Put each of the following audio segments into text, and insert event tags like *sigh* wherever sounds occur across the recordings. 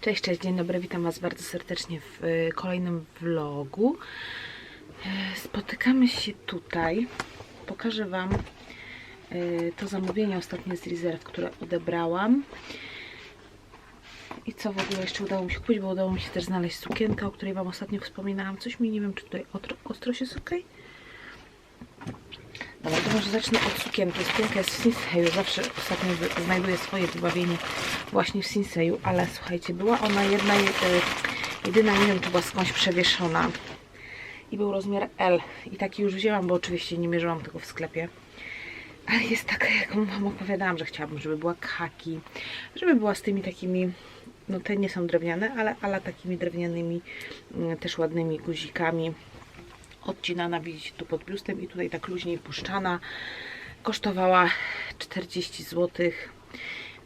Cześć, cześć, dzień dobry, witam Was bardzo serdecznie w y, kolejnym vlogu. Y, Spotykamy się tutaj. Pokażę Wam y, to zamówienie ostatnie z Reserve, które odebrałam. I co w ogóle jeszcze udało mi się kupić, bo udało mi się też znaleźć sukienkę, o której Wam ostatnio wspominałam. Coś mi, nie wiem, czy tutaj ostro, ostrość jest ok? Dobra, to może zacznę od sukienki. Sukienka jest w Sinseju. Zawsze ostatnio znajduję swoje wybawienie właśnie w Sinseju, ale słuchajcie, była ona jedna, e, jedyna, nie wiem, czy była skądś przewieszona. I był rozmiar L. I taki już wzięłam, bo oczywiście nie mierzyłam tego w sklepie. Ale jest taka, jaką Wam opowiadałam, że chciałabym, żeby była kaki, żeby była z tymi takimi, no te nie są drewniane, ale, ale takimi drewnianymi, mm, też ładnymi guzikami odcinana, widzicie tu pod biustem i tutaj tak luźniej puszczana. Kosztowała 40 zł,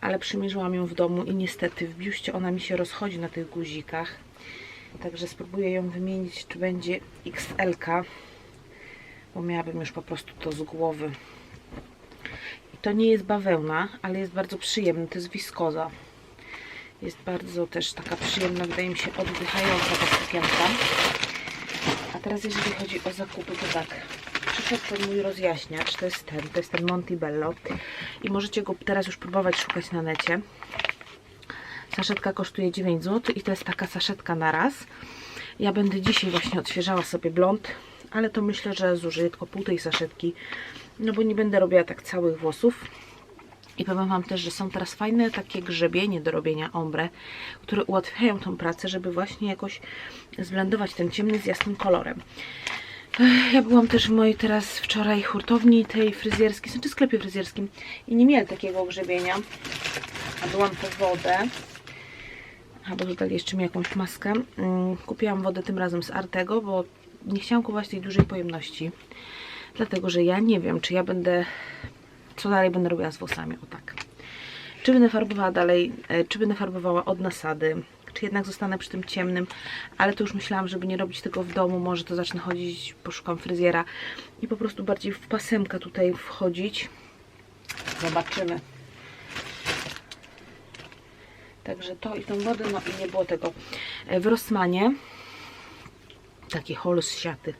ale przymierzyłam ją w domu i niestety w biuście ona mi się rozchodzi na tych guzikach. Także spróbuję ją wymienić, czy będzie XL, bo miałabym już po prostu to z głowy. I to nie jest bawełna, ale jest bardzo przyjemny, to jest wiskoza. Jest bardzo też taka przyjemna, wydaje mi się, oddychająca ta sukienka. Teraz jeżeli chodzi o zakupy, to tak. Przyszedł ten mój rozjaśniacz, to jest ten, to jest ten Montebello. I możecie go teraz już próbować szukać na necie. Saszetka kosztuje 9 zł i to jest taka saszetka na raz. Ja będę dzisiaj właśnie odświeżała sobie blond, ale to myślę, że zużyję tylko pół tej saszetki, no bo nie będę robiła tak całych włosów. I powiem Wam też, że są teraz fajne takie grzebienie do robienia ombre, które ułatwiają tą pracę, żeby właśnie jakoś zblendować ten ciemny z jasnym kolorem. Ja byłam też w mojej teraz wczoraj hurtowni tej fryzjerskiej, znaczy sklepie fryzjerskim i nie mieli takiego grzebienia. A byłam po wodę. A bo dodali jeszcze mi jakąś maskę. Mm, Kupiłam wodę tym razem z Artego, bo nie chciałam kupować tej dużej pojemności. Dlatego, że ja nie wiem, czy ja będę co dalej będę robiła z włosami, o tak. Czy będę farbowała dalej, e, czy będę farbowała od nasady, czy jednak zostanę przy tym ciemnym, ale to już myślałam, żeby nie robić tego w domu, może to zacznę chodzić, poszukam fryzjera i po prostu bardziej w pasemkę tutaj wchodzić. Zobaczymy. Także to i tą wodę, no i nie było tego. E, W Rossmanie, taki hol z siaty,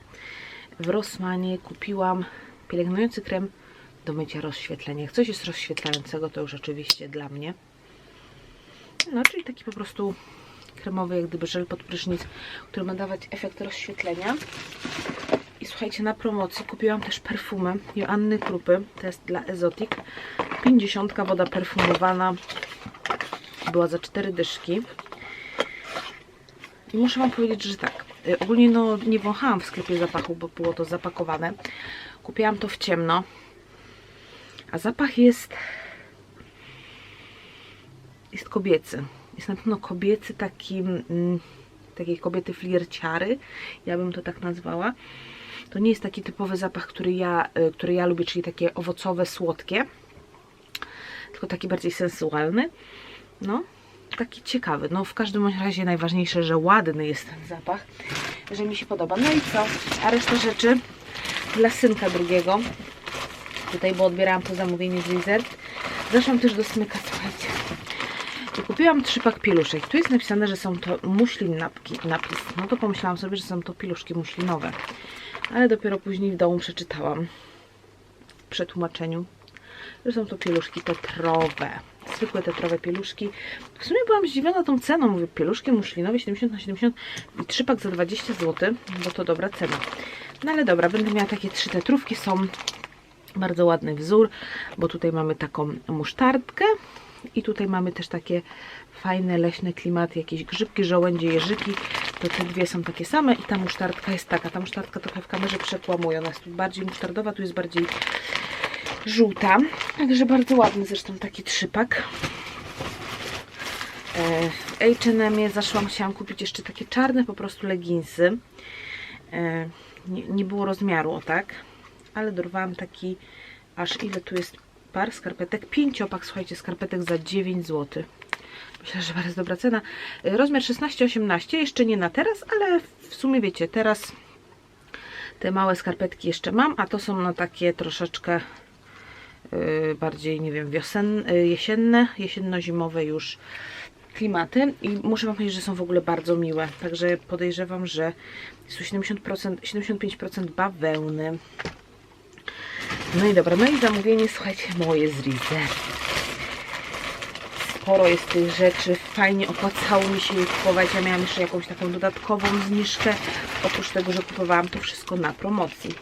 w Rossmanie kupiłam pielęgnujący krem do mycia rozświetlenia. Jak coś jest rozświetlającego, to już oczywiście dla mnie. No, czyli taki po prostu kremowy, jak gdyby żel pod prysznic, który ma dawać efekt rozświetlenia. I słuchajcie, na promocji kupiłam też perfumę Joanny Krupy. To jest dla Ezotic. 50 woda perfumowana. Była za 4 dyszki. I muszę Wam powiedzieć, że tak. y, Ogólnie no nie wąchałam w sklepie zapachu, bo było to zapakowane. Kupiłam to w ciemno. A zapach jest jest kobiecy. Jest na pewno kobiecy taki mm, takiej kobiety flirciary. Ja bym to tak nazwała. To nie jest taki typowy zapach, który ja, y, który ja lubię, czyli takie owocowe, słodkie. Tylko taki bardziej sensualny. No, taki ciekawy. No w każdym razie najważniejsze, że ładny jest ten zapach, że mi się podoba. No i co? A reszta rzeczy dla synka drugiego. Tutaj, bo odbierałam to zamówienie z Reserve. Zeszłam też do smyka, słuchajcie. I kupiłam trzypak pieluszek. Tu jest napisane, że są to muślin napis. No to pomyślałam sobie, że są to pieluszki muślinowe. Ale dopiero później w domu przeczytałam w przetłumaczeniu, że są to pieluszki tetrowe. Zwykłe tetrowe pieluszki. W sumie byłam zdziwiona tą ceną. Mówię, pieluszki muślinowe 70 na 70 i trzypak za 20 zł, bo to dobra cena. No ale dobra, będę miała takie trzy tetrówki. Są bardzo ładny wzór, bo tutaj mamy taką musztardkę i tutaj mamy też takie fajne leśne klimaty, jakieś grzybki, żołędzie, jeżyki. To te dwie są takie same i ta musztardka jest taka. Ta musztardka trochę w kamerze przekłamuje. Ona jest tu bardziej musztardowa, tu jest bardziej żółta. Także bardzo ładny zresztą taki trzypak. E, W H&M zaszłam, chciałam kupić jeszcze takie czarne po prostu leginsy. E, Nie, nie było rozmiaru, o tak ale dorwałam taki, aż ile tu jest par skarpetek, pięciopak, słuchajcie, skarpetek za 9 zł. Myślę, że bardzo dobra cena. Y, Rozmiar 16-18, jeszcze nie na teraz, ale w sumie wiecie, teraz te małe skarpetki jeszcze mam, a to są na takie troszeczkę y, bardziej, nie wiem, wiosen, y, jesienne, jesienno-zimowe już klimaty i muszę Wam powiedzieć, że są w ogóle bardzo miłe. Także podejrzewam, że jest tu 70%, 75% bawełny. No i dobra, no i zamówienie, słuchajcie, moje z Rize. Sporo jest tych rzeczy, fajnie opłacało mi się je kupować. Ja miałam jeszcze jakąś taką dodatkową zniżkę, oprócz tego, że kupowałam to wszystko na promocji.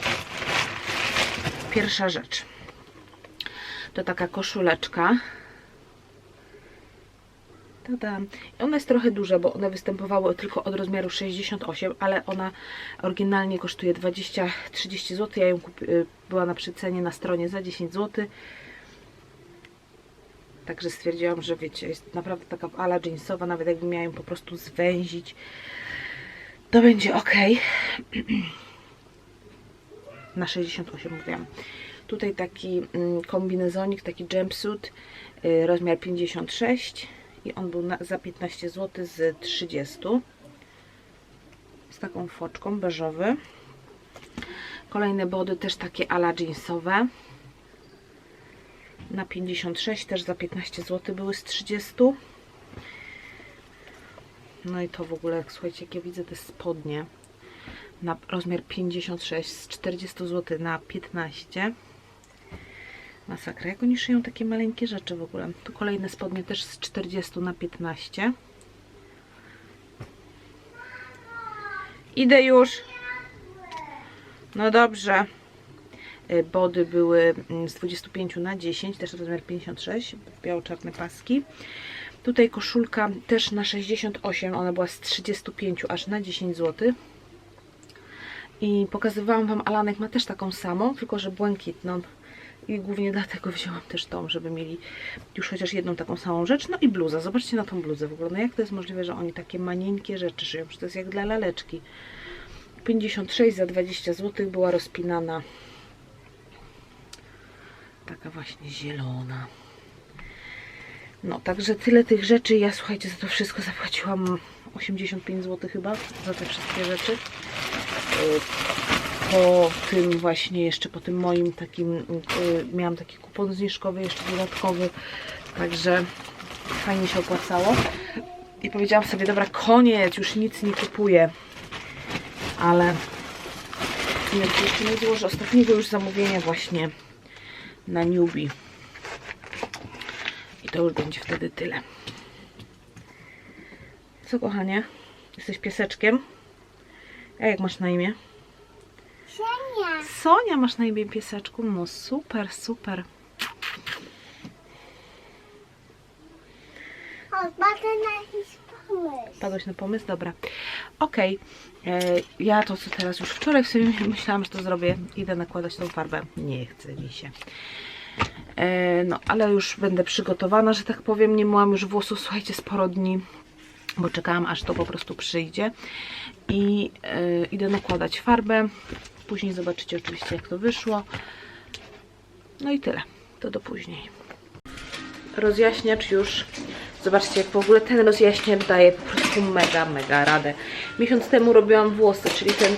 Pierwsza rzecz to taka koszuleczka. Tada. Ona jest trochę duża, bo one występowały tylko od rozmiaru 68, ale ona oryginalnie kosztuje 20-30 zł. Ja ją kupi- y, była na przecenie na stronie za 10 zł. Także stwierdziłam, że wiecie, jest naprawdę taka ala jeansowa, nawet jakbym miała ją po prostu zwęzić, to będzie ok. *clears throat* na 68 mówiłam. Tutaj taki mm, kombinezonik, taki jumpsuit, y, rozmiar 56 i on był na, za 15 zł z 30 z taką foczką beżowy. Kolejne body też takie ala jeansowe. Na 56 też za 15 zł były z 30 no i to w ogóle słuchajcie jak ja widzę te spodnie. Na rozmiar 56 z 40 zł na 15 masakra, jak oni szyją takie maleńkie rzeczy w ogóle tu kolejne spodnie też z 40 na 15 idę już no dobrze Y, body były mm, z 25 na 10, też rozmiar 56, biało-czarne paski. Tutaj koszulka też na 68, ona była z 35 aż na 10 zł. I pokazywałam Wam, Alanek ma też taką samą, tylko że błękitną. I głównie dlatego wzięłam też tą, żeby mieli już chociaż jedną taką samą rzecz. No i bluza, zobaczcie na tą bluzę w ogóle. No jak to jest możliwe, że oni takie manieńkie rzeczy szyją, że to jest jak dla laleczki. 56 za 20 zł była rozpinana taka właśnie zielona. No, także tyle tych rzeczy. Ja słuchajcie, za to wszystko zapłaciłam 85 zł chyba za te wszystkie rzeczy. Po tym właśnie jeszcze po tym moim takim yy, miałam taki kupon zniżkowy jeszcze dodatkowy. Także fajnie się opłacało. I powiedziałam sobie, dobra, koniec, już nic nie kupuję. Ale nie, jeszcze nie złożę ostatniego już zamówienia właśnie na newbie. I to już będzie wtedy tyle. Co kochanie? Jesteś pieseczkiem? A jak masz na imię? Sonia, Sonia masz na imię pieseczku? No super, super. odpadę na jakiś pomysł. Padłeś na pomysł? Dobra. Okej. E, Ja to co teraz już wczoraj w sumie myślałam, że to zrobię. Idę nakładać tą farbę. Nie chce mi się. E, No, ale już będę przygotowana, że tak powiem. Nie myłam już włosów, słuchajcie, sporo dni, bo czekałam aż to po prostu przyjdzie. I e, idę nakładać farbę. Później zobaczycie oczywiście jak to wyszło. No i tyle. To do później. Rozjaśniacz już. Zobaczcie, jak w ogóle ten rozjaśniacz daje po prostu mega, mega radę. Miesiąc temu robiłam włosy, czyli ten,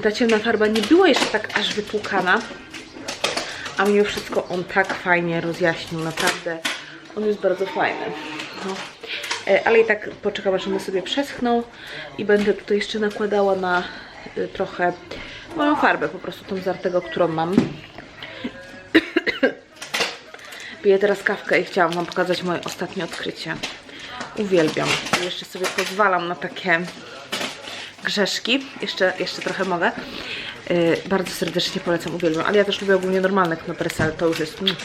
ta ciemna farba nie była jeszcze tak aż wytłukana, a mimo wszystko on tak fajnie rozjaśnił, naprawdę. On jest bardzo fajny. No. E, Ale i tak poczekam, aż one sobie przeschną i będę tutaj jeszcze nakładała na y, trochę moją farbę, po prostu tą zartego, którą mam. *coughs* Piję teraz kawkę i chciałam Wam pokazać moje ostatnie odkrycie. Uwielbiam. Jeszcze sobie pozwalam na takie grzeszki. Jeszcze, jeszcze trochę mogę. Yy, bardzo serdecznie polecam, uwielbiam. Ale ja też lubię ogólnie normalne knopersy, ale to już jest... Mm.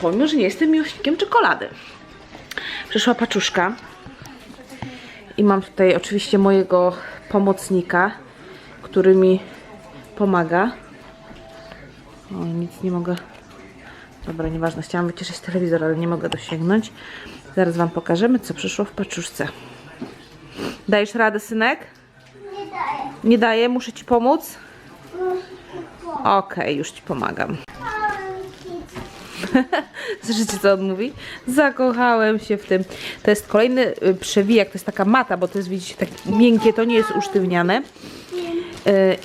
Pomimo, że nie jestem miłośnikiem czekolady. Przyszła paczuszka. I mam tutaj oczywiście mojego pomocnika, który mi pomaga. O, nic nie mogę Dobra, nieważne, chciałam wyciszyć telewizor, ale nie mogę dosięgnąć. Zaraz Wam pokażemy, co przyszło w paczuszce. Dajesz radę, synek? Nie daję. Nie daję, muszę Ci pomóc? Okej, już Ci pomagam. *laughs* Słyszycie, co on mówi? Zakochałem się w tym. To jest kolejny y, przewijak, to jest taka mata, bo to jest, widzicie, tak miękkie, to nie jest usztywniane.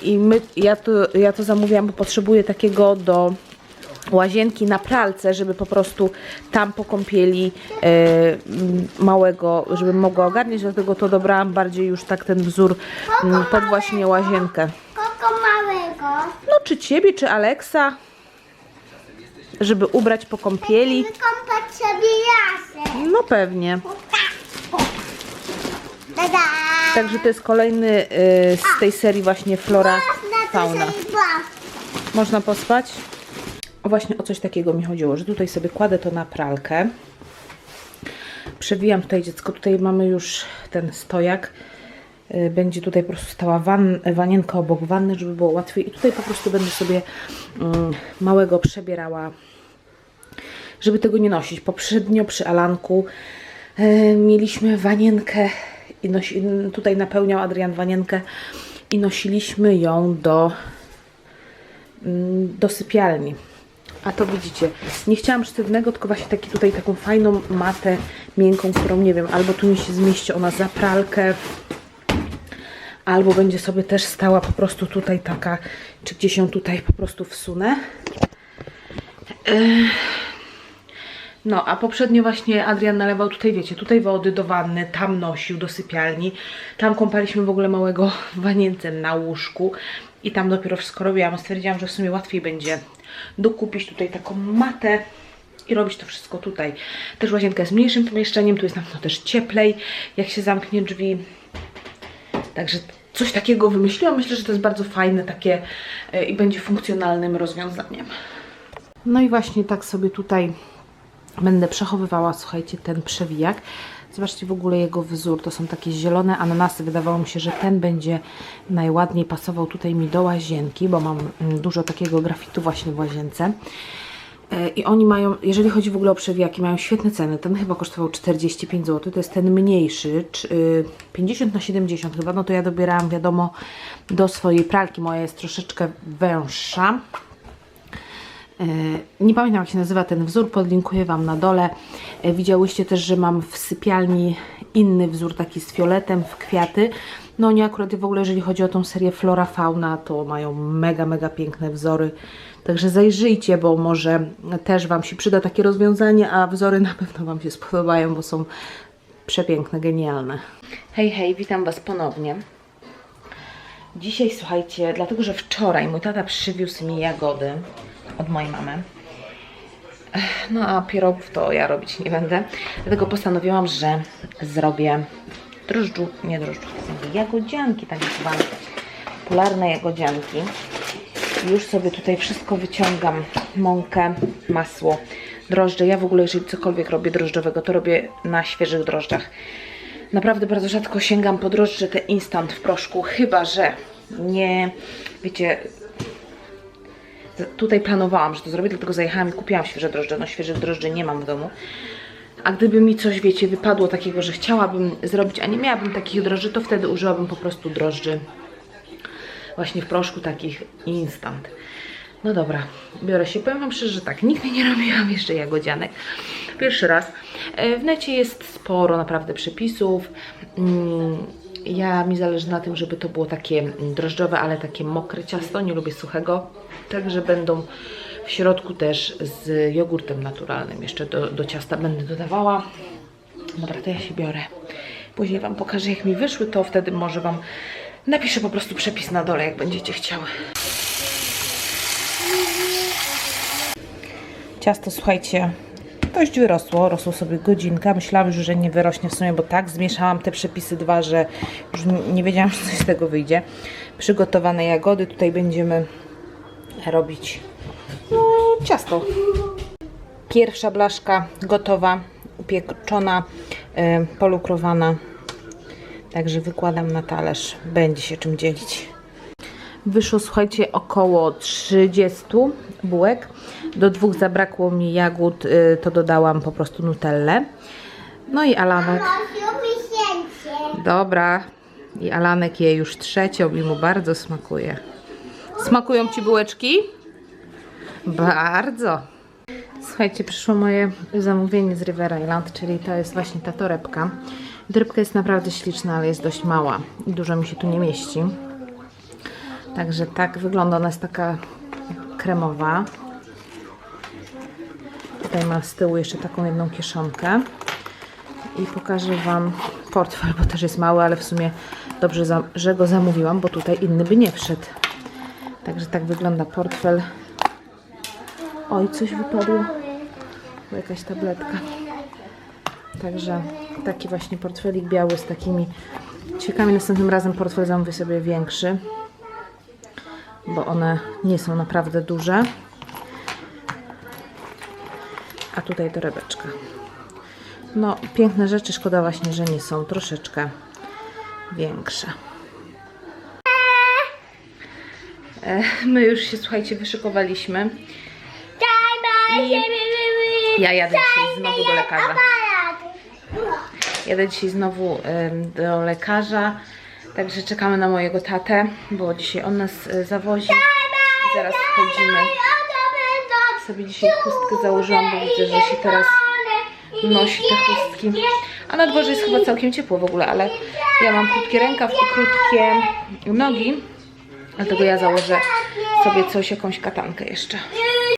I my, ja, to, ja to zamówiłam, bo potrzebuję takiego do łazienki na pralce, żeby po prostu tam po kąpieli e, małego, żeby mogła ogarniać, dlatego to dobrałam bardziej już tak ten wzór m, pod właśnie łazienkę. Koko małego. No czy ciebie, czy Aleksa, żeby ubrać po kąpieli? Wykąpać sobie lasem. No pewnie. Tada! Także to jest kolejny y, z tej serii właśnie Flora Fauna. Można pospać? Właśnie o coś takiego mi chodziło, że tutaj sobie kładę to na pralkę. Przewijam tutaj dziecko, tutaj mamy już ten stojak. Y, Będzie tutaj po prostu stała wan, wanienka obok wanny, żeby było łatwiej. I tutaj po prostu będę sobie mm, małego przebierała, żeby tego nie nosić. Poprzednio przy Alanku y, mieliśmy wanienkę i nosi, tutaj napełniał Adrian wanienkę i nosiliśmy ją do mm, do sypialni. A to widzicie, nie chciałam sztywnego, tylko właśnie taki tutaj taką fajną matę miękką, którą nie wiem, albo tu mi się zmieści ona za pralkę, albo będzie sobie też stała po prostu tutaj taka, czy gdzieś ją tutaj po prostu wsunę. Ech. No, a poprzednio właśnie Adrian nalewał tutaj, wiecie, tutaj wody do wanny, tam nosił do sypialni. Tam kąpaliśmy w ogóle małego w wanience na łóżku i tam dopiero wszystko robiłam. Stwierdziłam, że w sumie łatwiej będzie dokupić tutaj taką matę i robić to wszystko tutaj. Też łazienka jest mniejszym pomieszczeniem, tu jest na pewno też cieplej, jak się zamknie drzwi. Także coś takiego wymyśliłam. Myślę, że to jest bardzo fajne takie e, i będzie funkcjonalnym rozwiązaniem. No i właśnie tak sobie tutaj będę przechowywała, słuchajcie, ten przewijak. Zobaczcie w ogóle jego wzór. To są takie zielone ananasy. Wydawało mi się, że ten będzie najładniej pasował tutaj mi do łazienki, bo mam mm, dużo takiego grafitu właśnie w łazience. E, I oni mają, jeżeli chodzi w ogóle o przewijaki, mają świetne ceny. Ten chyba kosztował 45 zł, to jest ten mniejszy, czy, y, 50 na 70 chyba. No to ja dobierałam, wiadomo, do swojej pralki. Moja jest troszeczkę węższa. E, Nie pamiętam jak się nazywa ten wzór, podlinkuję Wam na dole. E, Widziałyście też, że mam w sypialni inny wzór, taki z fioletem w kwiaty. No nie akurat w ogóle jeżeli chodzi o tą serię Flora Fauna, to mają mega, mega piękne wzory. Także zajrzyjcie, bo może też Wam się przyda takie rozwiązanie, a wzory na pewno Wam się spodobają, bo są przepiękne, genialne. Hej, hej, witam Was ponownie. Dzisiaj słuchajcie, dlatego że wczoraj mój tata przywiózł mi jagody od mojej mamy. No a pierogów to ja robić nie będę. Dlatego postanowiłam, że zrobię drożdżu, nie drożdżu, jagodzianki tak zwane. Popularne jagodzianki. Już sobie tutaj wszystko wyciągam. Mąkę, masło, drożdże. Ja w ogóle jeżeli cokolwiek robię drożdżowego, to robię na świeżych drożdżach. Naprawdę bardzo rzadko sięgam po drożdże te instant w proszku, chyba że nie, wiecie, tutaj planowałam, że to zrobię, dlatego zajechałam i kupiłam świeże drożdże. No świeżych drożdży nie mam w domu. A gdyby mi coś, wiecie, wypadło takiego, że chciałabym zrobić, a nie miałabym takich drożdży, to wtedy użyłabym po prostu drożdży właśnie w proszku takich instant. No dobra, biorę się. Powiem Wam szczerze, że tak, nigdy nie *laughs* robiłam jeszcze jagodzianek. Pierwszy raz. E, W necie jest sporo naprawdę przepisów. Mm, Ja mi zależy na tym, żeby to było takie drożdżowe, ale takie mokre ciasto. Nie lubię suchego. Także będą w środku też z jogurtem naturalnym. Jeszcze do, do ciasta będę dodawała. Dobra, to ja się biorę. Później Wam pokażę, jak mi wyszły, to wtedy może Wam napiszę po prostu przepis na dole, jak będziecie chciały. Ciasto, słuchajcie, dość wyrosło. Rosło sobie godzinka. Myślałam już, że nie wyrośnie w sumie, bo tak zmieszałam te przepisy dwa, że już nie wiedziałam, *laughs* że coś z tego wyjdzie. Przygotowane jagody. Tutaj będziemy robić no, ciasto. Pierwsza blaszka gotowa, upieczona, y, polukrowana. Także wykładam na talerz. Będzie się czym dzielić. Wyszło, słuchajcie, około 30 bułek. Do dwóch zabrakło mi jagód, y, to dodałam po prostu nutellę. No i Alanek. Dobra. I Alanek je już trzecią i mu bardzo smakuje. Smakują Ci bułeczki? Bardzo. Słuchajcie, przyszło moje zamówienie z River Island, czyli to jest właśnie ta torebka. Torebka jest naprawdę śliczna, ale jest dość mała i dużo mi się tu nie mieści. Także tak wygląda, ona jest taka kremowa. tutaj ma z tyłu jeszcze taką jedną kieszonkę. I pokażę Wam portfel, bo też jest mały, ale w sumie dobrze, że go zamówiłam, bo tutaj inny by nie wszedł. Także tak wygląda portfel. Oj, coś wypadło. Była Jakaś tabletka. Także taki właśnie portfelik biały z takimi ćwiekami. Następnym razem portfel zamówię sobie większy, bo one nie są naprawdę duże. A tutaj torebeczka. No, piękne rzeczy, szkoda właśnie, że nie są troszeczkę większe. E, My już się, słuchajcie, wyszykowaliśmy. Ja jadę dzisiaj znowu do lekarza. Jadę dzisiaj znowu do lekarza, także czekamy na mojego tatę, bo dzisiaj on nas e, zawozi. Zaraz wchodzimy. Sobie dzisiaj chustkę założyłam, bo widzę, że się teraz nosi te chustki. A na dworze jest chyba całkiem ciepło w ogóle, ale ja mam krótkie rękaw i krótkie nogi. Dlatego ja założę sobie coś, jakąś katankę jeszcze.